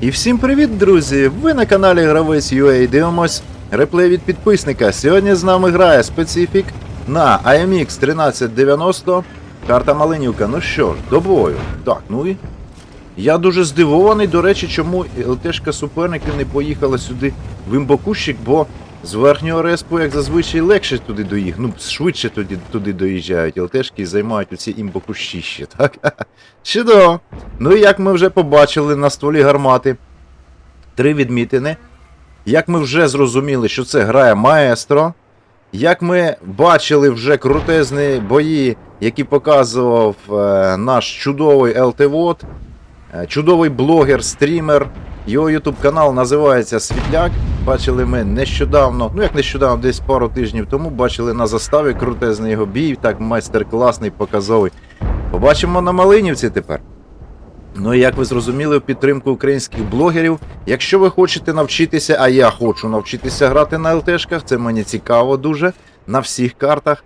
І всім привіт, друзі! Ви на каналі Гравець UA дивимось реплей від підписника. Сьогодні з нами грає специфік на AMX 1390. Карта Малинівка. Ну що ж, до бою. Так, ну і. Я дуже здивований, до речі, чому ЛТшка суперників не поїхала сюди в імбокущик, бо з верхнього респу, як зазвичай, легше туди доїхати. Ну, швидше туди, туди доїжджають ЛТшки займають оці імбокущищі, так? Чудово! Ну і як ми вже побачили на стволі гармати, три відмітини. Як ми вже зрозуміли, що це грає маестро. Як ми бачили вже крутезні бої, які показував е, наш чудовий ЛТВОД, е, чудовий блогер, стрімер. Його ютуб канал називається Світляк. Бачили ми нещодавно, ну як нещодавно, десь пару тижнів тому, бачили на заставі крутезний його бій, так майстер-класний, показовий. Побачимо на Малинівці тепер. Ну і як ви зрозуміли, в підтримку українських блогерів. Якщо ви хочете навчитися, а я хочу навчитися грати на ЛТшках, це мені цікаво дуже на всіх картах.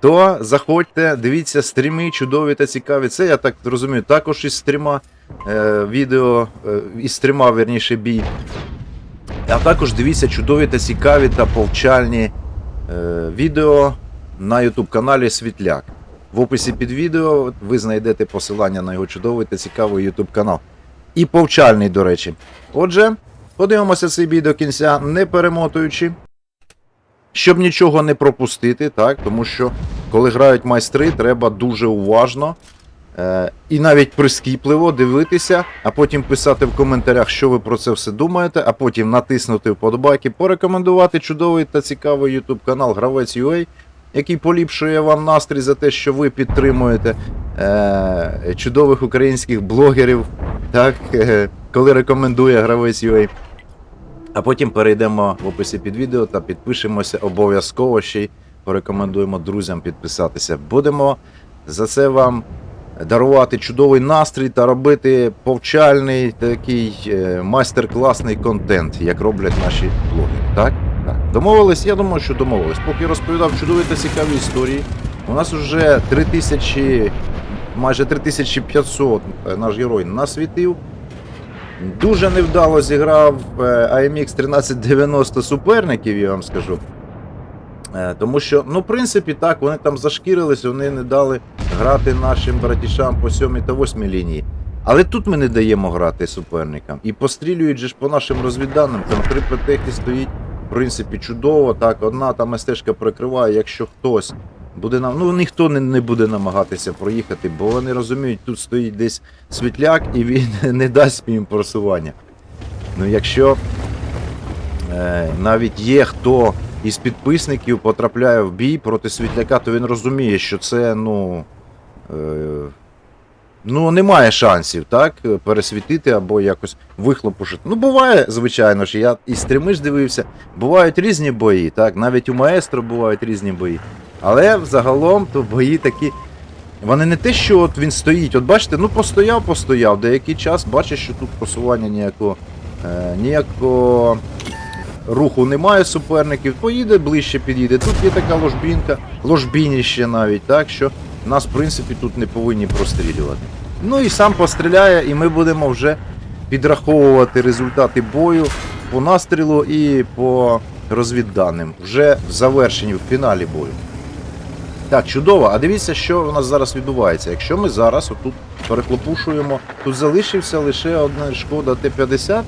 То заходьте, дивіться стріми, чудові та цікаві. Це я так розумію, також із стріма е, відео, е, із стріма, верніше, бій. А також дивіться чудові та цікаві та повчальні е, відео на YouTube каналі Світляк. В описі під відео ви знайдете посилання на його чудовий та цікавий YouTube канал. І повчальний, до речі. Отже, подивимося цей бій до кінця, не перемотуючи, щоб нічого не пропустити, так? тому що коли грають майстри, треба дуже уважно і навіть прискіпливо дивитися, а потім писати в коментарях, що ви про це все думаєте, а потім натиснути вподобайки, порекомендувати чудовий та цікавий YouTube канал Гравець UA який поліпшує вам настрій за те, що ви підтримуєте е, чудових українських блогерів, так, е, коли рекомендує гравець UA. А потім перейдемо в описі під відео та підпишемося обов'язково ще й порекомендуємо друзям підписатися. Будемо за це вам дарувати чудовий настрій та робити повчальний такий е, майстер-класний контент, як роблять наші блогери. Так? Так. Домовились? Я думаю, що домовились. Поки розповідав чудові та цікаві історії. У нас вже 3000, майже 3500 е, наш герой насвітив. Дуже невдало зіграв е, AMX 1390 суперників, я вам скажу. Е, Тому що, ну, в принципі, так, вони там зашкірились, вони не дали грати нашим братішам по 7 та 8 лінії. Але тут ми не даємо грати суперникам. І пострілюють же ж по нашим розвідданим, там три петехи стоїть, в принципі, чудово. Так, одна там стежка прикриває, якщо хтось буде нам. Ну ніхто не, не буде намагатися проїхати, бо вони розуміють, тут стоїть десь світляк і він не дасть їм просування. Ну якщо е, навіть є хто із підписників потрапляє в бій проти світляка, то він розуміє, що це, ну. Е, Ну, немає шансів, так, пересвітити або якось вихлопушити. Ну, буває, звичайно ж, я і стріми ж дивився, бувають різні бої, так, навіть у маестро бувають різні бої. Але взагалом то бої такі. Вони не те, що от він стоїть, от бачите, ну постояв, постояв, деякий час бачиш, що тут просування ніякого, е, ніякого руху немає суперників, поїде ближче підійде. Тут є така ложбінка, ложбініще навіть, так що нас, в принципі, тут не повинні прострілювати. Ну і сам постріляє, і ми будемо вже підраховувати результати бою по настрілу і по розвідданим. Вже в завершенні, в фіналі бою. Так, чудово. А дивіться, що у нас зараз відбувається. Якщо ми зараз отут переклопушуємо, тут залишився лише одна шкода Т-50,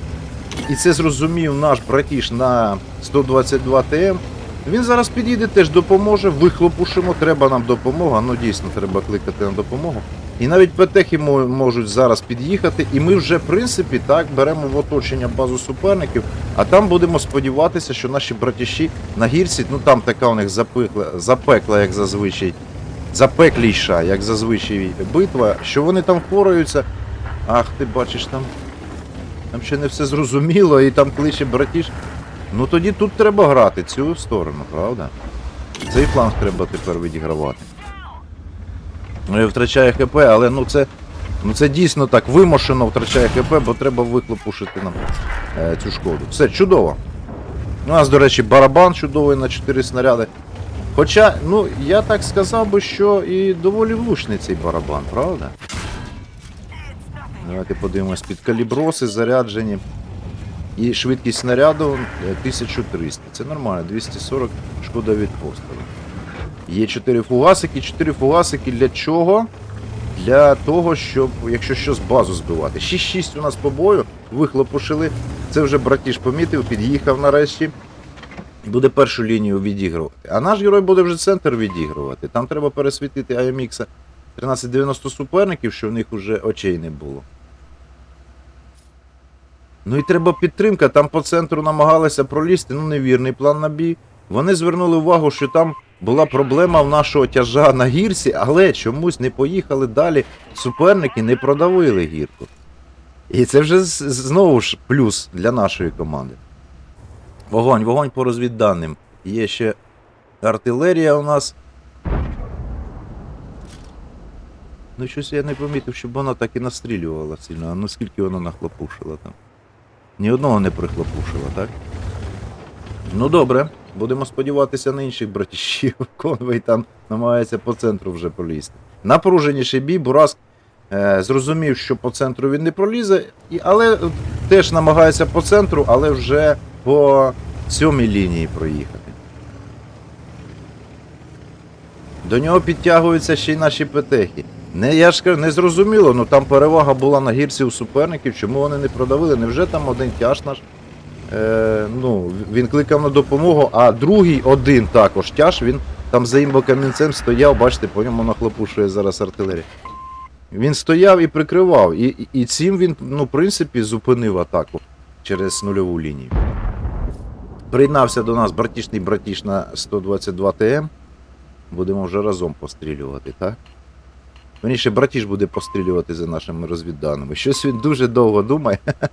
і це зрозумів наш братіш на 122 ТМ. Він зараз підійде, теж допоможе, вихлопушимо, треба нам допомога. Ну дійсно треба кликати на допомогу. І навіть петехи можуть зараз під'їхати, і ми вже, в принципі, так беремо в оточення базу суперників, а там будемо сподіватися, що наші братіші на гірці, ну там така у них запекла, запекла, як зазвичай, запекліша, як зазвичай битва, що вони там впораються. Ах, ти бачиш там. Там ще не все зрозуміло, і там кличе братіш. Ну тоді тут треба грати цю сторону, правда? Цей фланг треба тепер відігравати. Ну і втрачає ХП, але ну це. Ну це дійсно так вимушено втрачає ХП, бо треба вихлопушити нам е, цю шкоду. Все, чудово. У нас, до речі, барабан чудовий на 4 снаряди. Хоча, ну, я так сказав би, що і доволі влучний цей барабан, правда? Давайте подивимось. Під каліброси заряджені. І швидкість снаряду е, 1300. Це нормально, 240 шкода від пострілу. Є 4 фугасики. 4 фугасики для чого? Для того, щоб, якщо щось базу збивати. 6-6 у нас по бою, вихлопушили. Це вже братіш помітив, під'їхав нарешті. Буде першу лінію відігрувати. А наш герой буде вже центр відігрувати. Там треба пересвітити AMX 1390 суперників, що в них вже очей не було. Ну і треба підтримка. Там по центру намагалися пролізти. Ну, невірний план на бій. Вони звернули увагу, що там була проблема в нашого тяжа на гірці, але чомусь не поїхали далі. Суперники не продавили гірку. І це вже знову ж плюс для нашої команди. Вогонь, вогонь по розвідданим. Є ще артилерія у нас. Ну, щось я не помітив, щоб вона так і настрілювала сильно. А ну скільки вона нахлопушила там. Ні одного не прихлопушила, так? Ну добре, будемо сподіватися на інших братішів. Конвей там намагається по центру вже пролізти. Напруженіший бій, Бураск е, зрозумів, що по центру він не пролізе, і, але теж намагається по центру, але вже по сьомій лінії проїхати. До нього підтягуються ще й наші петехи. Не, я ж кажу, не зрозуміло, ну там перевага була на гірці у суперників, чому вони не продавили? Невже там один тяж наш? Е, ну, він кликав на допомогу, а другий один також тяж, він там за імбокамінцем стояв, бачите, по ньому нахлопушує зараз артилерія. Він стояв і прикривав, і, і, цим він, ну, в принципі, зупинив атаку через нульову лінію. Приєднався до нас братішний братіш на 122 ТМ. Будемо вже разом пострілювати, так? Верніше, братіш буде пострілювати за нашими розвідданими. Щось він дуже довго думає.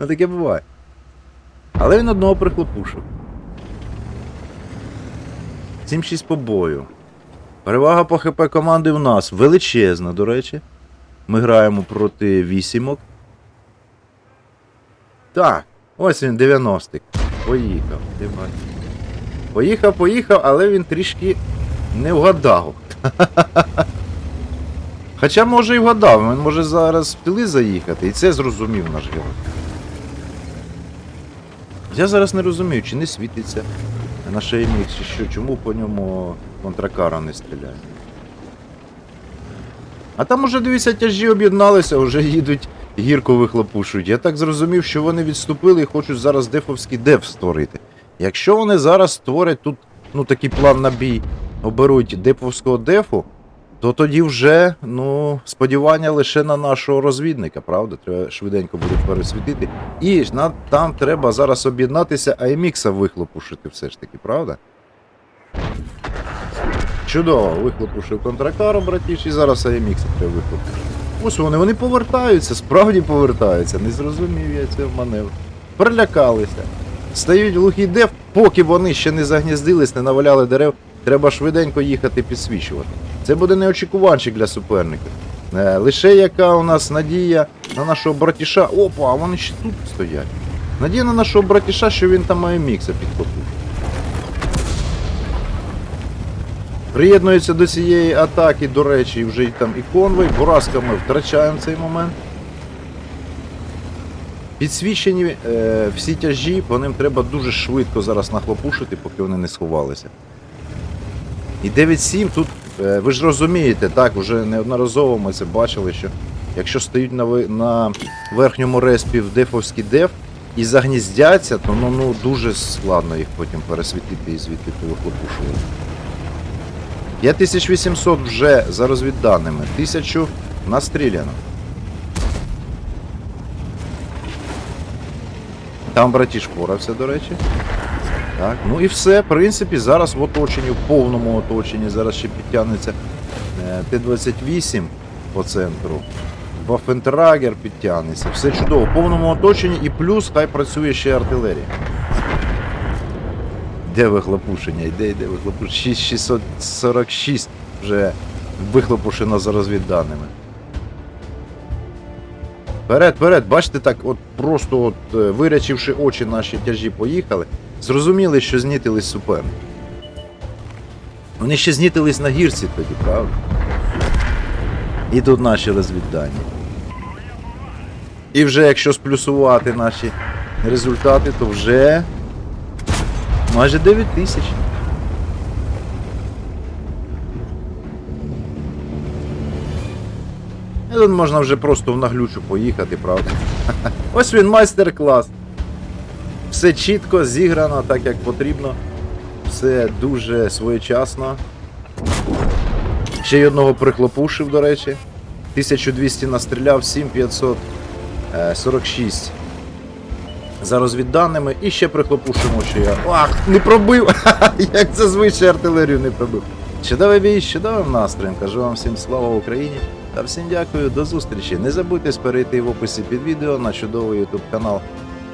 Ну таке буває. Але він одного прихлопушив. 7-6 по бою. Перевага по ХП команди в нас величезна, до речі. Ми граємо проти вісімок. Так, ось він 90-ик. Поїхав. Поїхав, поїхав, але він трішки не вгадав. Хоча може і вгадав, він може зараз в тили заїхати, і це зрозумів наш герой. Я зараз не розумію, чи не світиться на шеймік, чи що, чому по ньому контракара не стріляє. А там уже, дивіться, тяжі об'єдналися, вже їдуть гірку вихлопушують. Я так зрозумів, що вони відступили і хочуть зараз дефовський деф створити. Якщо вони зараз створять тут ну, такий план на бій, оберуть деповського дефу, то тоді вже ну, сподівання лише на нашого розвідника, правда? Треба швиденько буде пересвітити. І на, там треба зараз об'єднатися, а Емікса вихлопушити все ж таки, правда? Чудово, вихлопушив контракару, братіш, і зараз АМікса треба вихлопушити. Ось вони, вони повертаються, справді повертаються. Не зрозумів я цього маневру. Перелякалися. Стають глухий деф, поки вони ще не загніздились, не наваляли дерев, треба швиденько їхати підсвічувати. Це буде неочікуванчик для суперників. Е, лише яка у нас надія на нашого братіша. Опа, а вони ще тут стоять. Надія на нашого братіша, що він там має мікса підхопив. Приєднується до цієї атаки, до речі, вже й там і конвой. Бураска ми втрачаємо цей момент. Підсвічені е, всі тяжі, по ним треба дуже швидко зараз нахлопушити, поки вони не сховалися. І 9-7 тут, е, ви ж розумієте, так, вже неодноразово ми це бачили, що якщо стоїть на, на верхньому респі в дефовський деф і загніздяться, то ну, ну, дуже складно їх потім пересвітити і звідти вихлопушувати. 5800 вже за розвідданими, 1000 настріляно. Там братіш впорався, до речі. Так, ну і все, в принципі, зараз в оточенні, в повному оточенні, зараз ще підтягнеться е, Т-28 по центру. Вафентрагер підтягнеться. Все чудово, в повному оточенні і плюс хай працює ще артилерія. Де вихлопушення? Йде, йде вихлопушення. 6646 вже вихлопушено за розвідданими. Вперед, вперед, бачите, так, от просто от, е, вирячивши очі наші тяжі поїхали, зрозуміли, що знітились суперники. Вони ще знітились на гірці тоді, правда? І тут наші розвіддані. І вже якщо сплюсувати наші результати, то вже майже 9 тисяч. Тут можна вже просто в наглючу поїхати, правда? Ось він майстер-клас. Все чітко зіграно, так як потрібно. Все дуже своєчасно. Ще й одного прихлопушив, до речі. 1200 настріляв, 7546 за розвідданими. І ще прихлопушимо, що я. Ах, не пробив! Як зазвичай артилерію не пробив. Чудовий бій, чудовим настроєм. Кажу вам всім слава Україні та всім дякую, до зустрічі. Не забудьте перейти в описі під відео на чудовий YouTube канал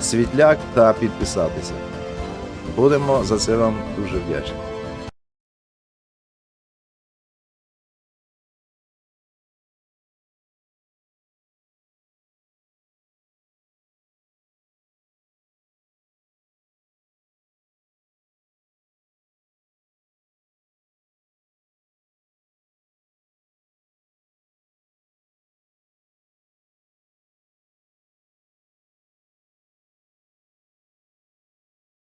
Світляк та підписатися. Будемо за це вам дуже вдячні.